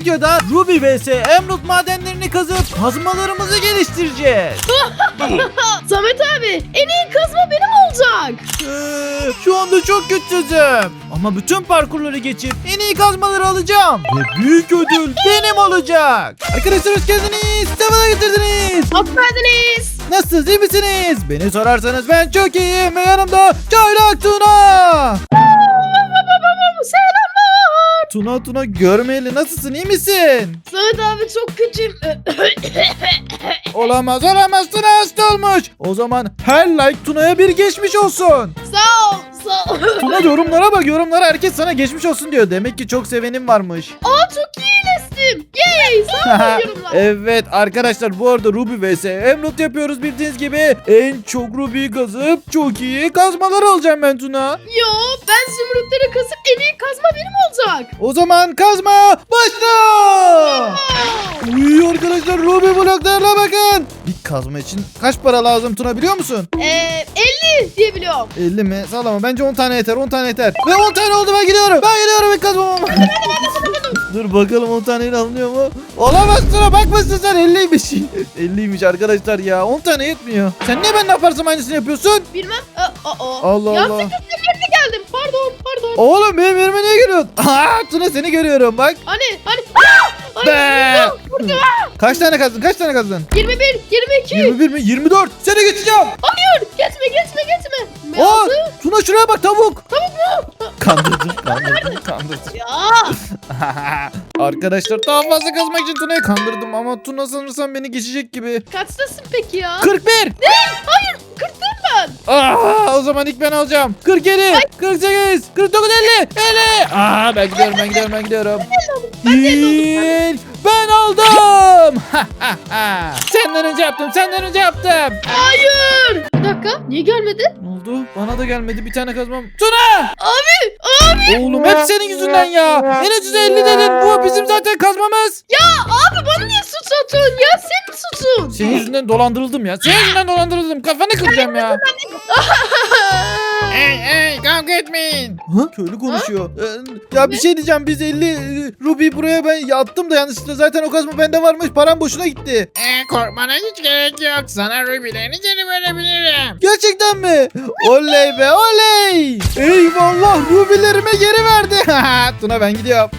videoda Ruby vs Emerald madenlerini kazıp kazmalarımızı geliştireceğiz. Samet abi en iyi kazma benim olacak. Ee, şu anda çok kötüsüm. Ama bütün parkurları geçip en iyi kazmaları alacağım. Ve büyük ödül benim olacak. Arkadaşlar hoş geldiniz. Sefalar getirdiniz. Hoş geldiniz. Nasılsınız iyi misiniz? Beni sorarsanız ben çok iyiyim ve yanımda Çaylak Tuna. Selamlar. Tuna Tuna görmeyeli nasılsın iyi misin? Samet abi çok kötüyüm. Olamaz olamaz Tuna hasta olmuş. O zaman her like Tuna'ya bir geçmiş olsun. sağ ol. Sağ ol. Tuna yorumlara bak yorumlara herkes sana geçmiş olsun diyor. Demek ki çok sevenim varmış. Aa çok iyi iyileştim. Yay. Evet arkadaşlar bu arada Ruby vs Emerald yapıyoruz bildiğiniz gibi. En çok Ruby'yi kazıp çok iyi kazmalar alacağım ben Tuna. Yo ben zümrütleri kasıp en iyi kazma benim olacak. O zaman kazma başla. Uy arkadaşlar Ruby bloklarına bakın. Bir kazma için kaç para lazım Tuna biliyor musun? Ee, 50 diye biliyorum. 50 mi? Sallama bence 10 tane yeter 10 tane yeter. Ve 10 tane oldu ben gidiyorum. Ben gidiyorum ilk kazmama. Dur bakalım 10 taneyle alınıyor mu? Olamaz Tuna bakmasın sen 50'ymiş. 50'ymiş arkadaşlar ya 10 tane yetmiyor. Sen niye ben ne yaparsam aynısını yapıyorsun? Bilmem. Aa, aa. Allah ya Allah. geldim. Pardon pardon. Oğlum benim yerime niye geliyorsun? Aa, Tuna seni görüyorum bak. Hani hani. Aa! Ay, Be! vurdu, vurdu. Kaç tane kazdın kaç tane kazdın? 21, 22. 21 mi? 24. Seni geçeceğim. Hayır geçme geçme geçme. Aa. Tuna şuraya bak tavuk. Tavuk mu? Kandırdım kandırdım kandırdım. Ya. Arkadaşlar daha fazla kazmak için Tuna'yı kandırdım ama Tuna sanırsam beni geçecek gibi. Kaçtasın peki ya? 41. Hayır 40 ben. Aa, o zaman ilk ben alacağım. 47, 48, 49, 50, 50. Aa, ben gidiyorum, ben gidiyorum, ben gidiyorum. İlk ben aldım. senden önce yaptım, senden önce yaptım. Hayır. Dakika niye gelmedi? Ne oldu? Bana da gelmedi bir tane kazmam. Tuna! Abi abi. Oğlum hep senin yüzünden ya. En ucuza 50 dedin. Bu bizim zaten kazmamız. Ya abi bana niye suç atıyorsun ya? Senin suçun. Senin yüzünden dolandırıldım ya. Senin yüzünden dolandırıldım. Kafanı kıracağım ya. Hey hey kavga etmeyin. Ha? Köylü konuşuyor. Ee, ya bir şey diyeceğim biz 50 e, Ruby buraya ben yattım da yanlışlıkla zaten o kazma bende varmış param boşuna gitti. Ee, korkmana hiç gerek yok. Sana rubilerini geri verebilirim. Gerçekten mi? Oley be oley. Eyvallah Ruby'lerime geri verdi. Tuna ben gidiyorum.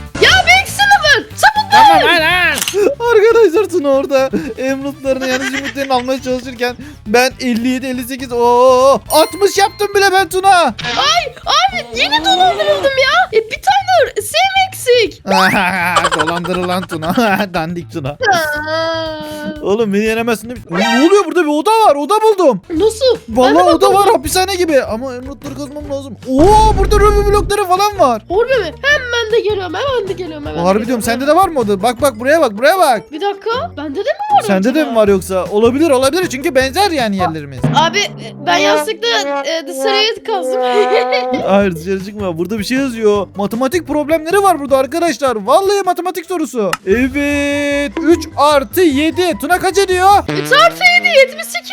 Tamam lan. Arkadaşlar Tuna orada emrutlarını yani zümrütlerini almaya çalışırken ben 57 58 o 60 yaptım bile ben Tuna. Abi yine dolandırıldım ya. E, bir tane sim eksik. Dolandırılan Tuna. Dandik Tuna. Oğlum beni yenemezsin değil mi? Ne oluyor burada bir oda var oda buldum. Nasıl? Vallahi oda var hapishane gibi ama emrutları kazmam lazım. Oo burada ruby blokları falan var. Harbi mi? Hemen de geliyorum. Hemen de geliyorum. Hemen de Harbi geliyorum. diyorum sende de var mı oda? Bak bak buraya bak buraya bak. Bir dakika. Bende de mi var Sende de acaba? mi var yoksa? Olabilir olabilir çünkü benzer yani yerlerimiz. Abi ben yanlışlıkla e, dışarıya kazdım. Hayır dışarı çıkma. Burada bir şey yazıyor. Matematik problemleri var burada arkadaşlar. Vallahi matematik sorusu. Evet. 3 artı 7. Tuna kaç ediyor? 3 artı 7 78.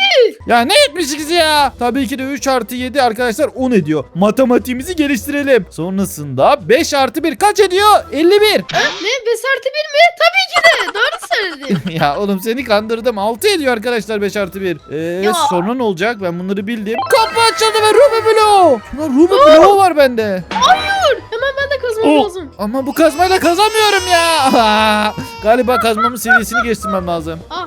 Ya ne 78 ya? Tabii ki de 3 artı 7 arkadaşlar 10 ediyor. Matematiğimizi geliştirelim. Sonrasında 5 artı 1 kaç ediyor? 51. Ne? 5 artı 1 mi? Tabii ki de. Doğru söyledin. ya oğlum seni kandırdım. 6 ediyor arkadaşlar 5 artı 1. Ee, Ya. sonra ne olacak? Ben bunları bildim. Kapı açıldı ve Ruby bloğu. Tuna Ruby bloğu var bende. Hayır. Hemen ben de kazmam Oh. lazım. Ama bu kazmayla kazamıyorum ya. Galiba kazmamın seviyesini geçtirmem lazım. Ha.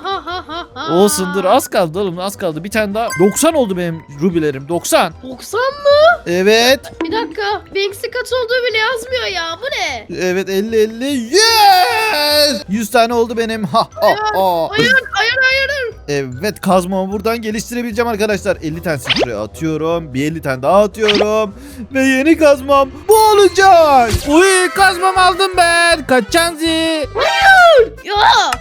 Olsun dur az kaldı oğlum az kaldı. Bir tane daha. 90 oldu benim rubilerim 90. 90 mı? Evet. Bir dakika. Banks'i kaç olduğu bile yazmıyor ya. Bu ne? Evet 50 50. Yes! 100 tane oldu benim. Ha ha ha. Hayır hayır hayır. Evet kazmamı buradan geliştirebileceğim arkadaşlar. 50 tane şuraya atıyorum. Bir 50 tane daha atıyorum. Ve yeni kazmam bu olacak. Uy kazmam aldım ben. Kaç çanzi? Yo.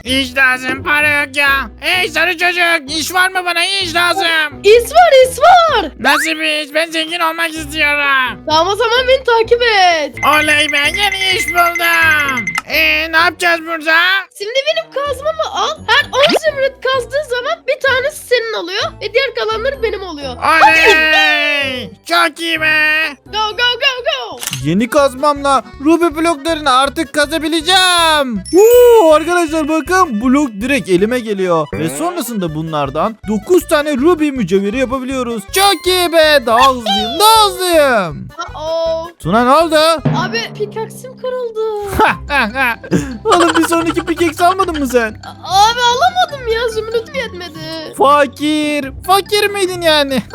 İş lazım para yok ya. Ey sarı çocuk iş var mı bana iş lazım. İs var is var. Nasıl bir iş ben zengin olmak istiyorum. Tamam o zaman beni takip et. Oley ben yeni iş buldum. Eee ne yapacağız burada? Şimdi benim kazmamı al. Her 10 zümrüt kazdığı zaman bir tanesi senin oluyor. Ve diğer kalanları benim oluyor. Oley. Çok iyi be. Go go go go. Yeni kazmamla Ruby bloklarını artık kazabileceğim. Woo, arkadaşlar bakın blok direkt elime geliyor. Ve sonrasında bunlardan 9 tane Ruby mücevheri yapabiliyoruz. Çok iyi be. Daha hızlıyım daha hızlıyım. Uh-oh. Tuna ne oldu? Abi pikaksim kırıldı. Oğlum bir sonraki pickaxe almadın mı sen? Abi alamadım ya zümrütüm yetmedi. Fakir. Fakir miydin yani?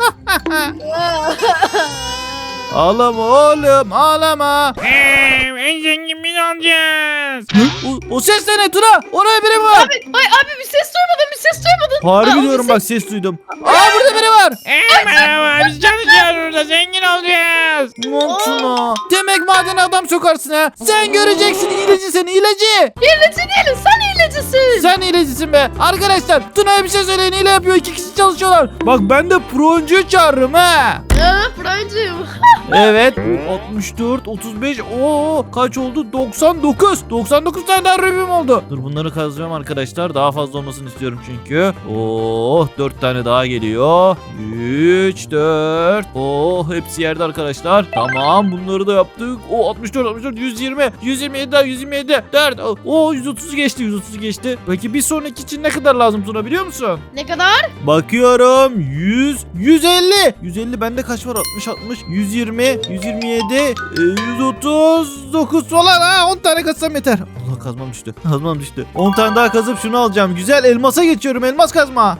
ağlama oğlum ağlama. Eee en zengin biz olacağız. O, o ses de ne Tuna? Oraya biri mi var? Abi, ay abi bir ses duymadın bir ses duymadın. Aa, Harbi o diyorum ses- bak ses duydum. Aa burada biri var. Eee merhaba biz çalışıyoruz burada zengin olacağız. Lan Tuna. Demek madene adam sokarsın ha. Sen göreceksin hileci seni hileci. Hileci değilim sen hilecisin. Sen hilecisin be. Arkadaşlar Tuna'ya bir şey söyleyin hile yapıyor. iki kişi çalışıyorlar. Bak ben de pro oyuncuyu çağırırım ha. Ya Francığım. Evet 64 35 Oo kaç oldu? 99 99 tane daha rubim oldu. Dur bunları kazıyorum arkadaşlar. Daha fazla olmasını istiyorum çünkü. Oh 4 tane daha geliyor. 3 4 Oh hepsi yerde arkadaşlar. Tamam bunları da yaptık. O 64 64 120 127 daha 127 4 Oh 130 geçti 130 geçti. Peki bir sonraki için ne kadar lazım Tuna biliyor musun? Ne kadar? Bakıyorum 100 150 150 bende kaç var? 60 60 120 127 e, 139 falan. Ha 10 tane kazsam yeter. Allah kazmam düştü. Kazmam düştü. 10 tane daha kazıp şunu alacağım. Güzel elmasa geçiyorum. Elmas kazma.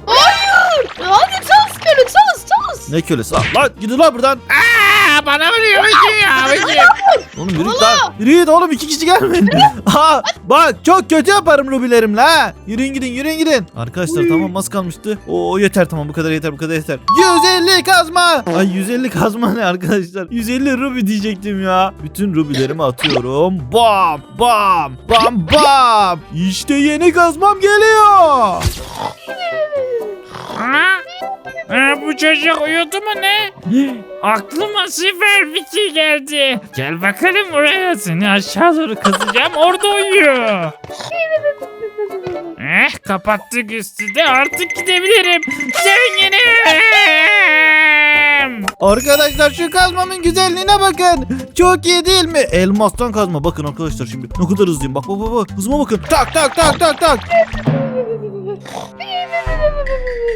Hadi çalış köle çalış çalış. Ne kölesi? Lan lan gidin lan buradan. Aa bana vuruyor bakayım ya bakayım. Oğlum yürü git lan. Yürü git oğlum iki kişi gelmeyin ha bak çok kötü yaparım rubilerimle ha. Yürüyün gidin yürüyün gidin. Arkadaşlar Uy. tamam az kalmıştı. Oo yeter tamam bu kadar yeter bu kadar yeter. 150 kazma. Ay 150 kazma ne arkadaşlar? 150 rubi diyecektim ya. Bütün rubilerimi atıyorum. Bam bam bam bam. İşte yeni kazmam geliyor Ha? Ha, bu çocuk uyudu mu ne? Aklıma süper fikir geldi. Gel bakalım buraya seni aşağı doğru kazacağım orada uyuyor. Eh kapattık üstü de artık gidebilirim. Zenginim. Arkadaşlar şu kazmamın güzelliğine bakın Çok iyi değil mi? Elmastan kazma bakın arkadaşlar şimdi Ne kadar hızlıyım bak bak bak bak Hızıma bakın tak tak tak tak tak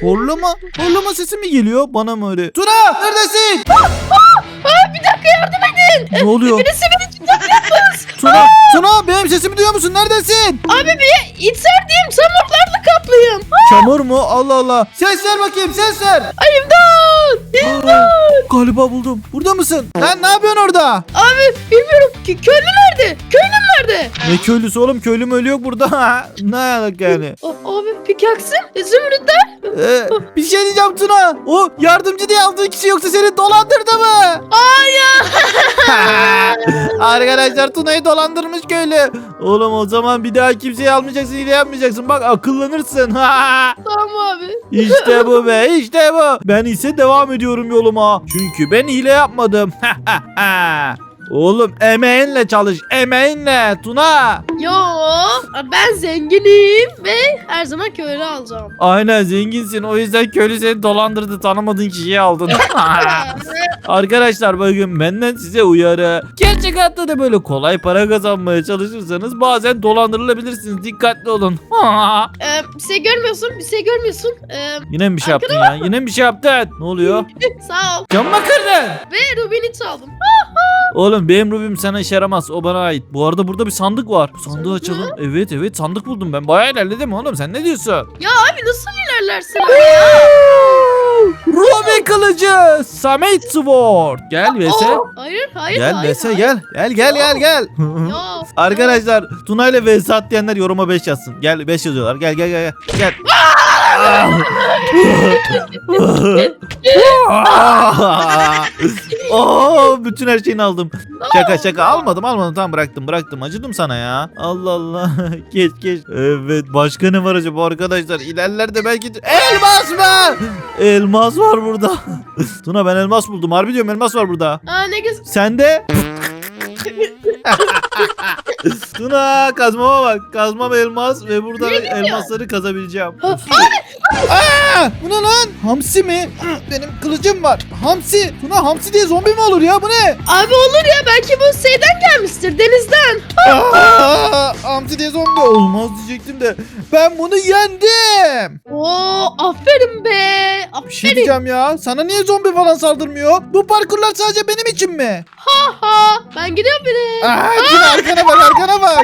Horlama Horlama sesi mi geliyor bana mı öyle Tuna neredesin? Aa, bir dakika yardım edin. Ne oluyor? Birisi beni tutaklatmış. Tuna Tuna benim sesimi duyuyor musun neredesin? Abi bir içerideyim çamurlarla kaplıyım. Çamur mu Allah Allah Ses ver bakayım ses ver Ay imdat. İmdat. Galiba buldum burada mısın? Lan ne yapıyorsun orada? Abi bilmiyorum ki köylü nerede? Köylüm nerede? Ne köylüsü oğlum köylü ölü yok burada ne alak yani A- abi pikaksim zümrütler. Ee, bir şey diyeceğim Tuna. O yardımcı diye aldığın kişi yoksa seni dolandırdı mı? Hayır. Arkadaşlar Tuna'yı dolandırmış köylü. Oğlum o zaman bir daha kimseyi almayacaksın, hile yapmayacaksın. Bak akıllanırsın. tamam abi. işte bu be, işte bu. Ben ise devam ediyorum yoluma. Çünkü ben hile yapmadım. Oğlum emeğinle çalış, emeğinle Tuna. Yo ben zenginim ve her zaman köylü alacağım. Aynen zenginsin. O yüzden köylü seni dolandırdı. Tanımadığın kişiyi aldın. Arkadaşlar bakın benden size uyarı. Gerçek hayatta da böyle kolay para kazanmaya çalışırsanız bazen dolandırılabilirsiniz. Dikkatli olun. Ee, bir şey görmüyorsun, bir şey görmüyorsun. Ee, Yine mi bir şey yaptın ya? Yine mi bir şey yaptın? Ne oluyor? sağ ol. Cam mı kırdın? Ve Rubin'i çaldım. Oğlum benim rubim sana işe yaramaz. O bana ait. Bu arada burada bir sandık var. Bu sandığı Sandık açalım. Evet evet sandık buldum ben. Bayağı ilerledim oğlum. Sen ne diyorsun? Ya abi nasıl ilerlersin abi ya? Ruby kılıcı. Samet Sword. Gel Vese. Hayır, hayır, Gel hayır. Vese hayır. gel. Gel gel gel gel. Ya Arkadaşlar Tuna ile vs at diyenler yoruma 5 yazsın. Gel 5 yazıyorlar. Gel gel gel. Gel. Oo, bütün her şeyini aldım. Şaka şaka almadım almadım tamam bıraktım bıraktım acıdım sana ya. Allah Allah geç geç. Evet başka ne var acaba arkadaşlar ilerlerde belki elmas mı? Elmas var burada. Tuna ben elmas buldum harbi diyorum elmas var burada. Aa ne güzel. Sende? Tuna kazmama bak. Kazmam elmas ve burada elmasları kazabileceğim. Aa, bu ne lan? Hamsi mi? Benim kılıcım var. Hamsi. Tuna hamsi diye zombi mi olur ya? Bu ne? Abi olur ya belki bu şeyden gelmiştir denizden. Aa, hamsi diye zombi olmaz diyecektim de. Ben bunu yendim. Oo aferin be. Bir şey Aferin. diyeceğim ya. Sana niye zombi falan saldırmıyor? Bu parkurlar sadece benim için mi? Aha. Ben gidiyorum bile. Aa, Tuna arkana bak arkana bak.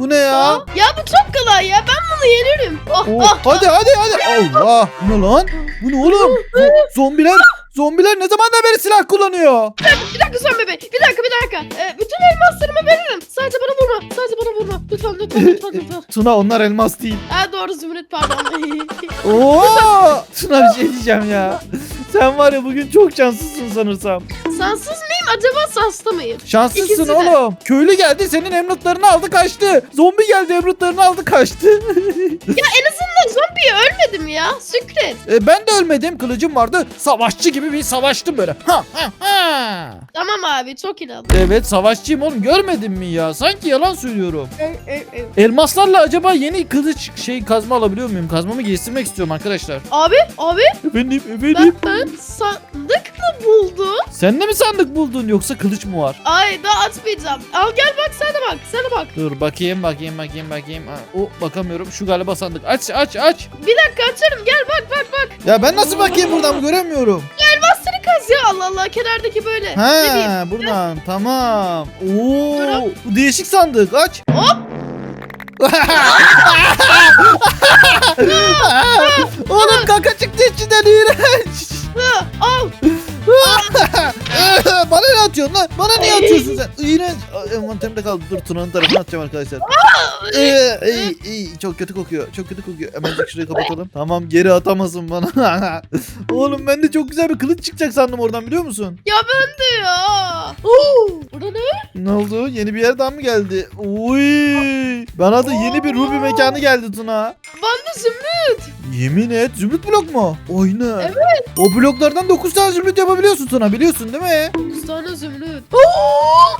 Bu ne ya? Aa, Ya bu çok kolay ya. Ben bunu yenirim. Oh, Oh, oh. hadi hadi hadi. Allah. Bu ne lan? Bu ne oğlum? Bu zombiler zombiler ne zamandan beri silah kullanıyor? Bir dakika son bebek. Bir dakika bir dakika. Ee, bütün elmaslarımı veririm. Sadece bana vurma. Sadece bana vurma. Lütfen lütfen lütfen lütfen. Tuna onlar elmas değil. Ha doğru Zümrüt pardon. Oo! Tuna bir şey diyeceğim ya. Sen var ya bugün çok şanslısın sanırsam. Sansız mıyım acaba sanslı mıyım? Şanslısın İkisi de. oğlum. Köylü geldi senin emlaklarını aldı kaçtı. Zombi geldi emlaklarını aldı kaçtı. Ya en azından zombiye ölmedim ya. Şükret. e, ben de ölmedim. Kılıcım vardı. Savaşçı gibi bir savaştım böyle. Ha ha ha. Tamam abi çok inandım. Evet savaşçıyım oğlum görmedin mi ya? Sanki yalan söylüyorum. Ev, ev, ev. Elmaslarla acaba yeni kılıç şey kazma alabiliyor muyum? Kazmamı geliştirmek istiyorum arkadaşlar. Abi abi Efendim efendim. ben, ben sandık buldum? Sen de mi sandık buldun yoksa kılıç mı var? Ay daha açmayacağım. Al gel bak sen de bak. Sen de bak. Dur bakayım bakayım bakayım bakayım. Ha, o bakamıyorum. Şu galiba sandık. Aç aç aç. Bir dakika açarım. Gel bak bak bak. Ya ben nasıl bakayım buradan göremiyorum. Elmasları kaz ya Allah Allah. Kenardaki böyle. Ne diyeyim? He buradan tamam. Oo bu değişik sandık. Aç. Hop. Oğlum kaka çıktı içinden iğrenç. Hı, al. Bana ne atıyorsun lan? Bana niye atıyorsun sen? Aa, Envanterimde kaldı. Dur Tuna'nın tarafına atacağım arkadaşlar. Ee, iyi, iyi. Çok kötü kokuyor. Çok kötü kokuyor. Hemen şurayı kapatalım. Tamam geri atamasın bana. Oğlum ben de çok güzel bir kılıç çıkacak sandım oradan biliyor musun? Ya ben de ya. Oo, burada ne? Ne oldu? Yeni bir yerden mi geldi? Uy! Bana da yeni bir Ruby mekanı geldi Tuna. Ben de zümrüt. Yemin et. Zümrüt blok mu? Oyna. Evet. O bloklardan 9 tane zümrüt yapabiliyorsun Tuna biliyorsun değil mi? 9 tane zümrüt.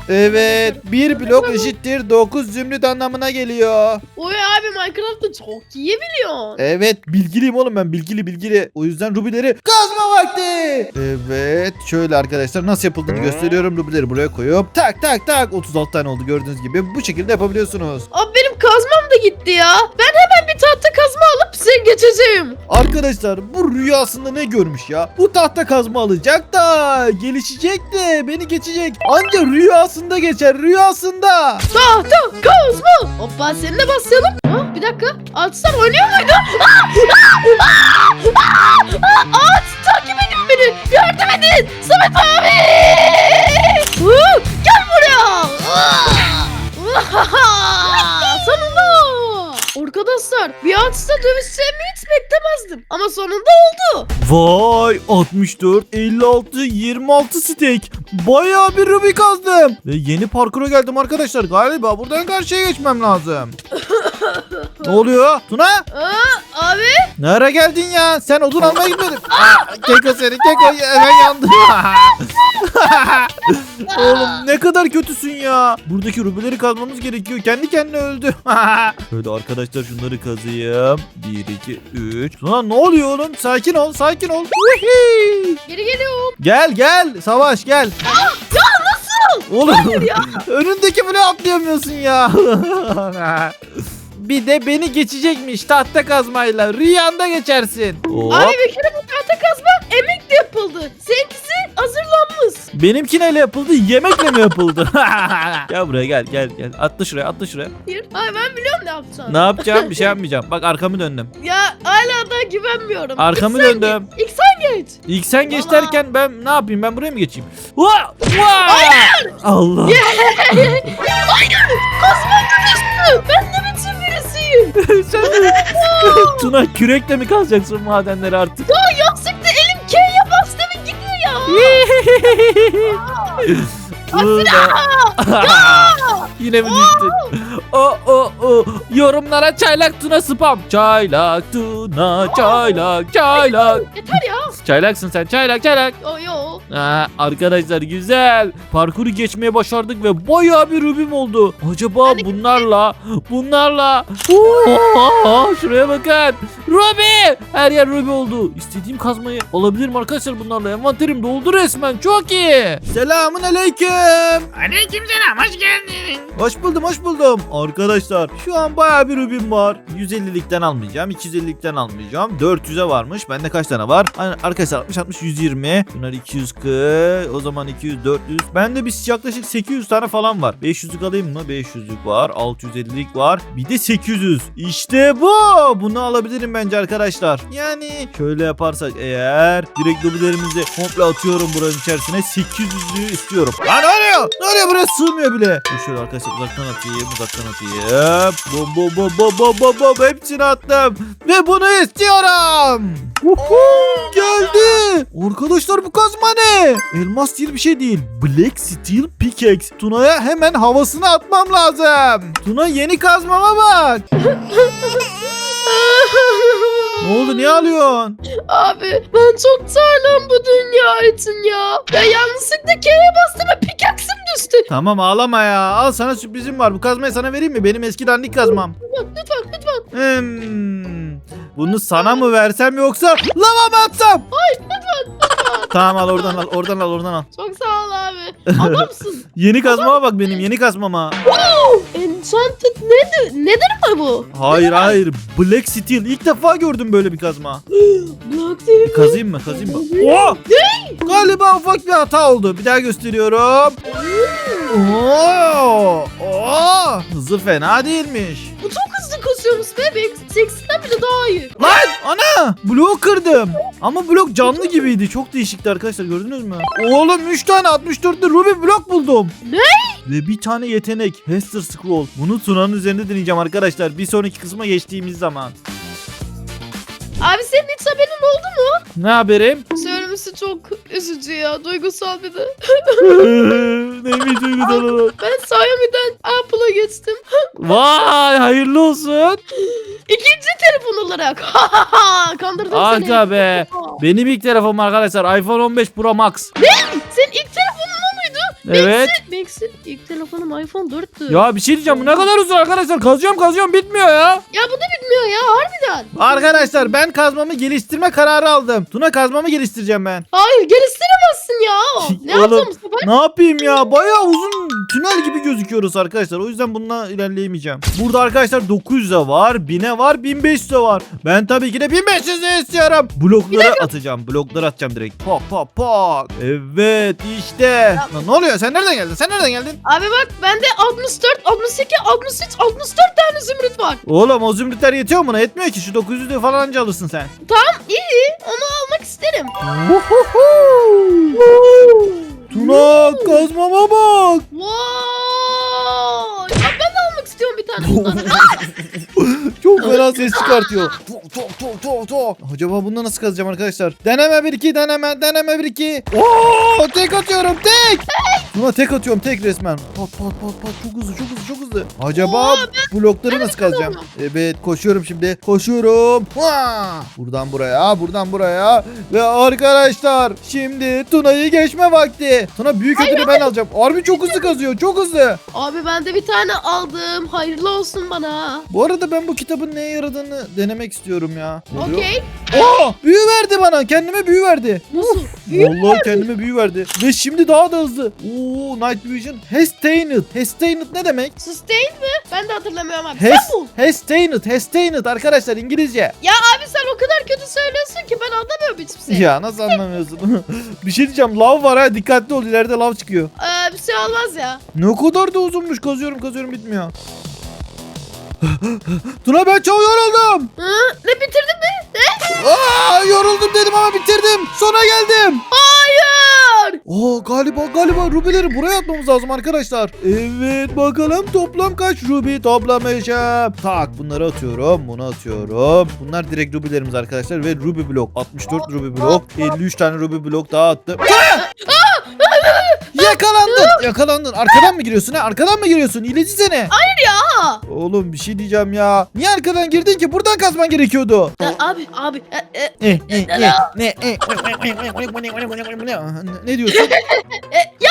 Evet. Bir blok eşittir 9 zümrüt anlamına geliyor. Oy abi Minecraft'ı çok iyi biliyorsun. Evet bilgiliyim oğlum ben bilgili bilgili. O yüzden rubileri kazma vakti. Evet şöyle arkadaşlar nasıl yapıldığını gösteriyorum. Rubileri buraya koyup tak tak tak 36 tane oldu gördüğünüz gibi. Bu şekilde yapabiliyorsunuz. Abi benim kazmam da gitti ya. Ben hemen bir tahta kazma alıp size geçeceğim. Arkadaşlar bu rüyasında ne görmüş ya? Bu tahta kazma alacak da gelişecek de beni geçecek. Anca rüyasında geçer rüyasında. Tahta kazma. Hoppa seninle başlayalım. Ha, bir dakika. Açsam oynuyor muydu? Aa, aa, aa, aa, Aç takip edin beni. Yardım edin. Samet abi. Hı, Gel buraya. Aa. Arkadaşlar bir ağaçta dövüşeceğimi hiç beklemezdim. Ama sonunda oldu. Vay 64, 56, 26 steak. Bayağı bir ruby kazdım. Ve yeni parkura geldim arkadaşlar. Galiba buradan karşıya geçmem lazım. ne oluyor? Tuna? Aa, abi Ne ara geldin ya? Sen odun almaya gitmedin. Keko seni. Keko hemen yandı. Oğlum ne kadar kötüsün ya. Buradaki rubileri kazmamız gerekiyor. Kendi kendine öldü. Şöyle arkadaşlar şunları kazıyım. 1, 2, 3. Tuna ne oluyor oğlum? Sakin ol sakin ol. Geri geliyorum. Gel gel savaş gel. ya nasıl? Oğlum önündeki bile atlayamıyorsun ya. Bir de beni geçecekmiş tahta kazmayla. Rüyanda geçersin. Hop. Abi bir kere bu tahta kazma emekle yapıldı. Seninkisi hazırlanmış. Benimki neyle yapıldı? Yemekle mi yapıldı? gel buraya gel gel gel. Atla şuraya atla şuraya. Hayır. Ay ben biliyorum ne yapacağım. Ne yapacağım? Bir şey yapmayacağım. Bak arkamı döndüm. Ya hala da güvenmiyorum. Arkamı İlk sen döndüm. geç. İlk sen geç. İlk sen geç Baba. derken ben ne yapayım? Ben buraya mı geçeyim? Vaa! Vaa! Allah. Kazmanın düştü. Ben ne biçim birisiyim? sen de Tuna kürekle mi kazacaksın madenleri artık? Yoksa da elim K'ye bastı mı gidiyor ya. Tuna. Yine mi düştün? O o o yorumlara çaylak Tuna spam. Çaylak Tuna çaylak çaylak. Yeter ya. Çaylaksın sen çaylak çaylak. Yo yo. Ha, arkadaşlar güzel. Parkuru geçmeye başardık ve bayağı bir rubim oldu. Acaba bunlarla bunlarla Oo, şuraya bakın. Ruby! Her yer ruby oldu. İstediğim kazmayı alabilirim arkadaşlar bunlarla. Envanterim doldu resmen. Çok iyi. Selamun aleyküm. Aleykümselam hoş geldin. Hoş buldum hoş buldum. Arkadaşlar şu an bayağı bir rubim var. 150'likten almayacağım. 250'likten almayacağım. 400'e varmış. Bende kaç tane var? Aynen arkadaşlar 60 60 120. Bunlar 240. O zaman 200 400. Bende bir yaklaşık 800 tane falan var. 500'lük alayım mı? 500'lük var. 650'lik var. Bir de 800. İşte bu. Bunu alabilirim bence arkadaşlar. Yani şöyle yaparsak eğer direkt lobilerimizi komple atıyorum buranın içerisine. 800'lüğü istiyorum. Lan ne oluyor? Ne oluyor? Buraya sığmıyor bile. Dur şöyle arkadaşlar uzaktan atayım. Uzaktan atayım. Bom bom bom bom bom bom bom. Hepsini attım. Ve bunu istiyorum. Uhu, geldi. Arkadaşlar bu kazma ne? Elmas değil bir şey değil. Black Steel Pickaxe. Tuna'ya hemen havasını atmam lazım. Tuna yeni kazmama bak. Ne oldu niye ağlıyorsun? Abi ben çok sağlam bu dünya için ya. Ya yanlışlıkla K'ye bastım ve pikaksım düştü. Tamam ağlama ya. Al sana sürprizim var. Bu kazmayı sana vereyim mi? Benim eski dandik kazmam. Lütfen lütfen. Hmm. Bunu sana mı versem yoksa lava mı atsam? Tamam al oradan al oradan al oradan al. Çok sağ ol abi. Adamsın. Yeni kazmama bak benim yeni kazmama. Enchanted nedir? Nedir mi bu? Hayır hayır Black Steel ilk defa gördüm böyle bir kazma. Black Steel. Bir kazayım mı kazayım mı? Oh! Galiba ufak bir hata oldu. Bir daha gösteriyorum. Oo! Oo! Hızı fena değilmiş. Bu çok kasıyormuş bebek. Seksiden bile daha iyi. Lan ana bloğu kırdım. Ama blok canlı gibiydi. Çok değişikti arkadaşlar gördünüz mü? Oğlum 3 tane 64'lü Ruby blok buldum. Ne? Ve bir tane yetenek Hester Scroll. Bunu Tuna'nın üzerinde deneyeceğim arkadaşlar. Bir sonraki kısma geçtiğimiz zaman. Abi senin hiç haberin oldu mu? Ne haberim? Söylemesi çok üzücü ya. Duygusal bir de. Neymiş duygusal olan? Ben Xiaomi'den Apple'a geçtim. Vay hayırlı olsun. İkinci telefon olarak. Kandırdım seni. Aga be. Benim ilk telefonum arkadaşlar iPhone 15 Pro Max. Senin ilk muydu? Evet. Max'in ilk telefonum iPhone 4'tü. Ya bir şey diyeceğim bu ne kadar uzun arkadaşlar. Kazıyorum kazıyorum bitmiyor ya. Ya bu da bitmiyor ya harbiden. Arkadaşlar ben kazmamı geliştirme kararı aldım. Tuna kazmamı geliştireceğim ben. Hayır geliştiremezsin ya. Ne Oğlum, yapacağım bu sefer? Ne yapayım ya? Bayağı uzun tünel gibi gözüküyoruz arkadaşlar. O yüzden bununla ilerleyemeyeceğim. Burada arkadaşlar 900'e var, 1000'e var, 1500'e var. Ben tabii ki de 1500'e istiyorum. Blokları atacağım. Blokları atacağım direkt. Pak pak pak. Evet işte. Lan ne oluyor? Sen nereden geldin? Sen nereden geldin? Abi bak bende 64, 68, 63, 64 tane zümrüt var. Oğlum o zümrütler yetiyor mu buna? Yetmiyor ki. Şu 900'ü falan anca alırsın sen. Tamam iyi onu almak isterim. Tuna kazmama bak. Vay. Ya ben de almak istiyorum bir tane bundan. Çok fena ses çıkartıyor. Tok tok tok tok tok. Acaba bunu nasıl kazacağım arkadaşlar? Deneme 1 2 deneme deneme 1 2. Oo tek atıyorum tek. Buna tek atıyorum tek resmen. Pat pat pat pat çok hızlı çok hızlı çok hızlı. Acaba blokları nasıl kazacağım? Evet koşuyorum şimdi. Koşuyorum. Ha! Buradan buraya buradan buraya. Ve arkadaşlar şimdi Tuna'yı geçme vakti. Tuna büyük ödülü ben alacağım. Harbi çok hızlı kazıyor çok hızlı. Abi ben de bir tane aldım. Hayırlı olsun bana. Bu arada ben bu kitabın neye yaradığını denemek istiyorum ya. Ne oluyor? Okey. Aa, büyü verdi bana. Kendime büyü verdi. Nasıl? Büyü Vallahi kendime büyü verdi. Ve şimdi daha da hızlı. Oo, Night Vision. Hastained. Hastained ne demek? Sustain mi? Ben de hatırlamıyorum abi. Hes Sen. Hastained. Hastained arkadaşlar İngilizce. Ya abi sen o kadar kötü söylüyorsun ki ben anlamıyorum hiçbir şey. Ya nasıl anlamıyorsun? bir şey diyeceğim lav var ha dikkatli ol ileride lav çıkıyor. Ee, bir şey olmaz ya. Ne kadar da uzunmuş kazıyorum kazıyorum bitmiyor. Tuna ben çok yoruldum. Hı? Ne bitirdin mi? Aa, yoruldum dedim ama bitirdim. Sona geldim. Hayır. Oo galiba galiba rubileri buraya atmamız lazım arkadaşlar. Evet bakalım toplam kaç rubi toplamışım. Tak bunları atıyorum. Bunu atıyorum. Bunlar direkt rubilerimiz arkadaşlar ve rubi blok. 64 rubi blok. 53 tane rubi blok daha attım. Ah! Yakalandın. Yakalandın. Arkadan mı giriyorsun ha? Arkadan mı giriyorsun? İleci seni. Ya. Oğlum bir şey diyeceğim ya. Niye arkadan girdin ki? Buradan kazman gerekiyordu. Ya abi abi. e, e, Ne ne ne ne ne ne diyorsun? e, ya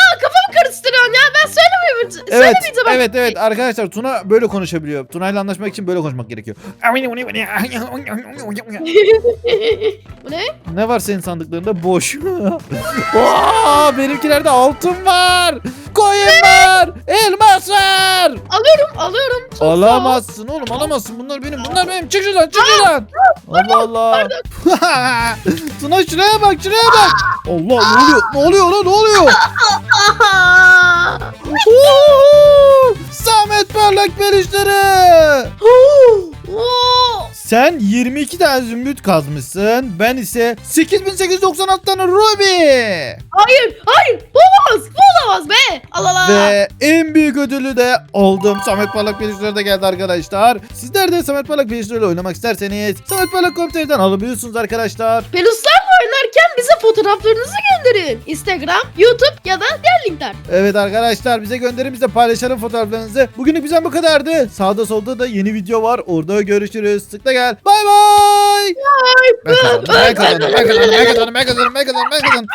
karıştırıyorsun ya ben söylemeyeyim. Evet, Söylemeyeceğim evet, evet arkadaşlar Tuna böyle konuşabiliyor. Tuna ile anlaşmak için böyle konuşmak gerekiyor. Bu ne? Ne var senin sandıklarında? Boş. Aa, benimkilerde altın var. Coin var. Elmas var. Alıyorum alıyorum. Çok. Alamazsın oğlum alamazsın. Bunlar benim bunlar benim. Çık şuradan çık şuradan. Allah Allah. Tuna şuraya bak şuraya bak. Allah ne oluyor? Ne oluyor lan ne oluyor? Samet Parlak perişleri. Oo. Sen 22 tane zümrüt kazmışsın. Ben ise 8896 tane ruby. Hayır hayır olamaz olamaz be. Allah Allah. Ve en büyük ödülü de aldım. Samet Parlak perişleri de geldi arkadaşlar. Sizler de Samet Parlak perişleriyle oynamak isterseniz Samet Parlak Komiter'den alabiliyorsunuz arkadaşlar. Peluslarla oynarken bize fotoğraflarınızı gönderin. Instagram, YouTube ya da diğer linkler. Evet arkadaşlar bize gönderin biz de paylaşalım fotoğraflarınızı. Bugünlük bizden bu kadardı. Sağda solda da yeni video var. Orada görüşürüz. Tıkla gel. Bay bay. Ben kazandım. Ben kazandım. Ben kazandım. Ben kazandım. Ben kazandım. Ben kazandım. Ben kazandım.